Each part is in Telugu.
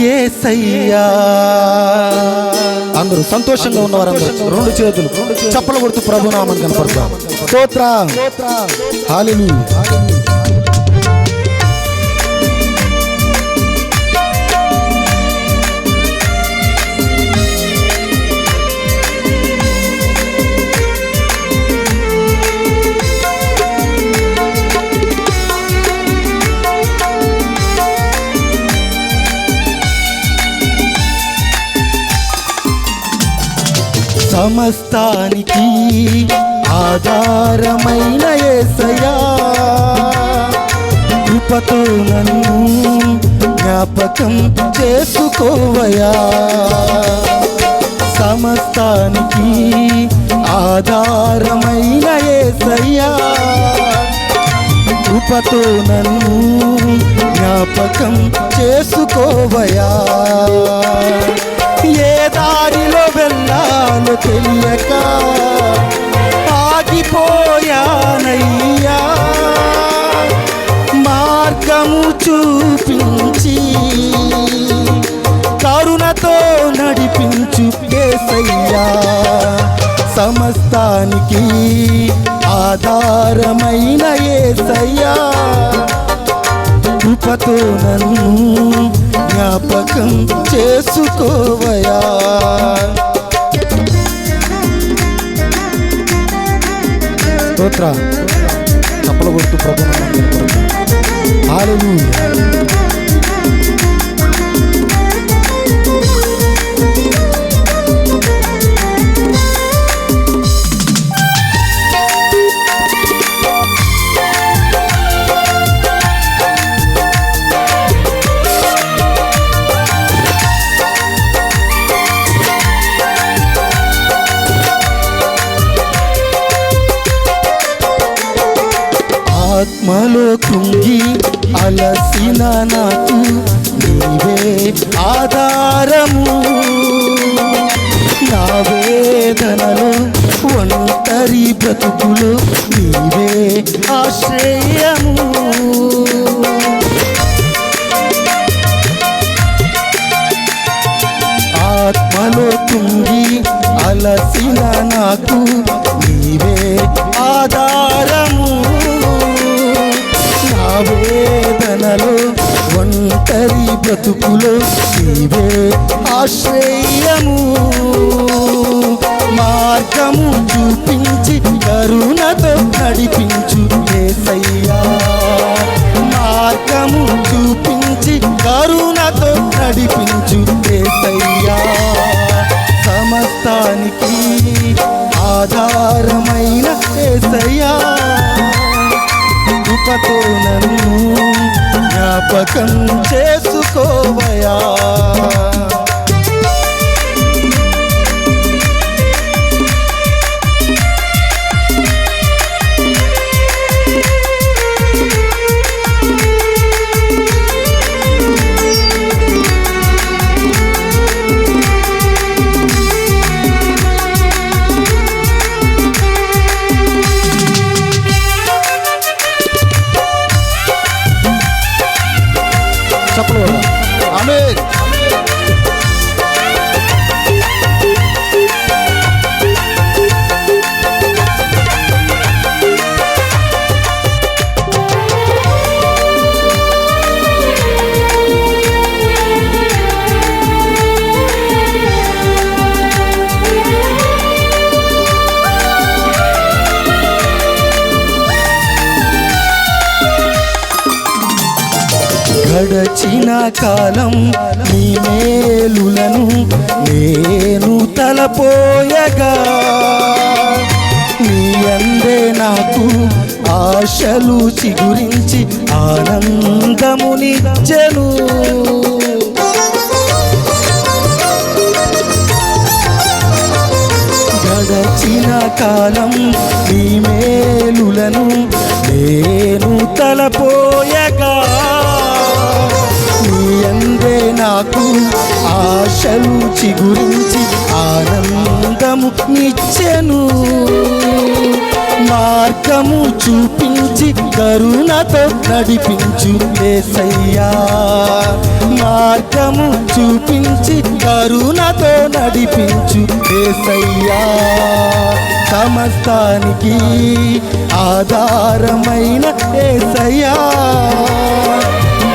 ఏసయ్యా. అందరూ సంతోషంగా ఉన్నవారు. రెండు చేతులు. చప్పలు కొడుతూ ప్రభునామం కనపడతాం స్తోత్ర. హాలెలూయా. సమస్తానికి ఆధారమైన ఏసయా కృపతో నన్ను జ్ఞాపకం చేసుకోవయా సమస్తానికి ఆధారమైన ఏసయ్యా. కృపతో నన్ను జ్ఞాపకం చేసుకోవయా ఏ దారిలో చూపించి కరుణతో నడిపించు కేసయ్యా సమస్తానికి ఆధారమైన ఏసయ్యా. కృపతో నన్ను జ్ఞాపకం చేసుకోవయా స్తోత్ర. చప్పల కొడుతూ ప్రభుత్వం Hallelujah. ఆధారము. నా వేదనలో ఒంటరి బ్రతుకులు నీవే ఆశ్రయము. ఆత్మలో తుంగి అలసిన నాకు నీవే ఆధారము. నా వేదనలో ఒంటరి బ్రతుకులో నీవే ఆశ్రయము. మార్గము చూపించి కరుణతో నడిపించు ఏసయ్యా. మార్గము చూపించి కరుణతో నడిపించు ఏసయ్యా. సమస్తానికి ఆధారమైన ఏసయ్యా. కృపతో నన్ను జ్ఞాపకం చేసుకోవయా? చెప్పలు ఆమె నా కాలం నీ మేలులను నేను తలపోయగా. నీ అందే నాకు ఆశలు చిగురించి ఆనందమునిచ్చను. కాలం నీ గురించి గురించి ఆనందము నిచ్చెను. మార్గము చూపించి కరుణతో నడిపించు ఏసయ్యా. మార్గము చూపించి కరుణతో నడిపించు ఏసయ్యా. సమస్తానికి ఆధారమైన ఏసయ్యా.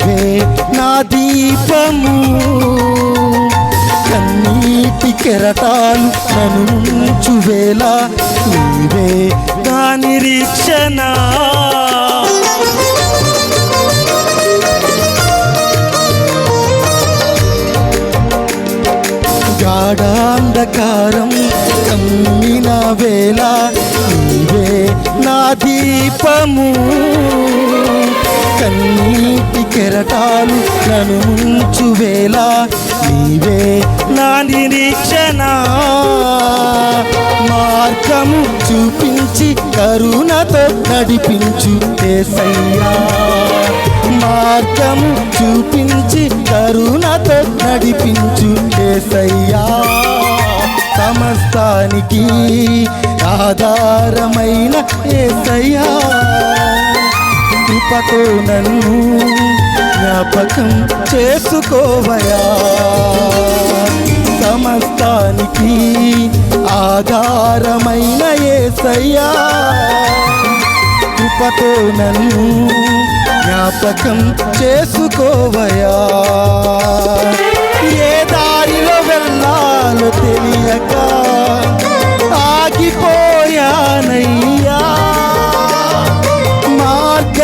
నీవే నా దీపము. కన్నీటి కెరటాలు నన్ను వేళ నీవే నా నిరీక్షణ. గాఢాంధకారం కమ్మిన వేళ నీవే నా దీపము. కన్నీటి కెరటాలు నన్ను ముంచు నీవే నా నిరీక్షణ. మార్గము చూపించి కరుణతో నడిపించు ఏసయ్యా మార్గము చూపించి కరుణతో నడిపించు ఏసయ్యా సమస్తానికి ఆధారమైన ఏసయ్యా కృపతో నన్ను జ్ఞాపకం చేసుకోవయా. సమస్తానికి ఆధారమైన ఏసయ్యా. కృపతో నన్ను జ్ఞాపకం చేసుకోవయా. ఏ దారిలో వెళ్ళాలో తెలియక ఆగిపోయానయ్యా.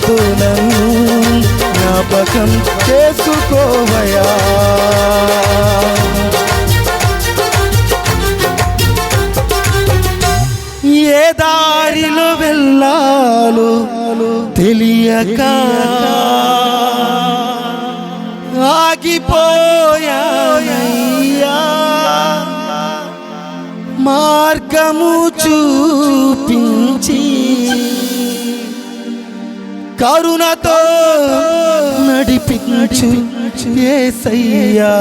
కాదు నన్ను జ్ఞాపకం చేసుకోవయా ఏ దారిలో వెళ్ళాలో తెలియక ఆగిపోయానయ్యా. మార్గము చూపించి కరుణతో నడిపించు ఏసయ్యా.